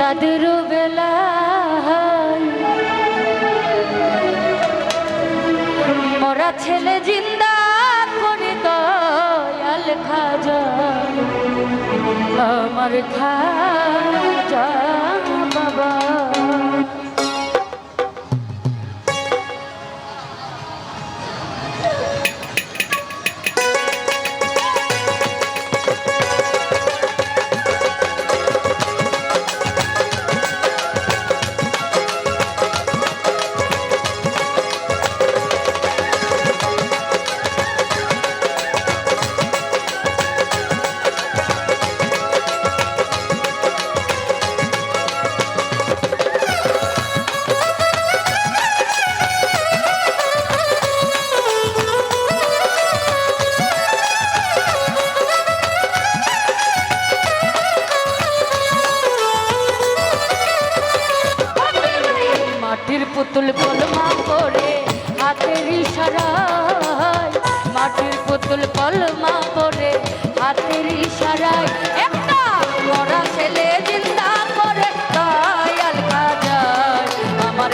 তাদের বেলা মরা ছেলে জিন্দা করে দয়াল খাজা আমার খাজা পুতুল পলমা করে হাতের ইশারায়। মাটির পুতুল পলমা করে হাতের ইশারায়। একটা মরা ছেলে জিন্দা করে, তাই আলকা যায়। আমার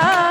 love.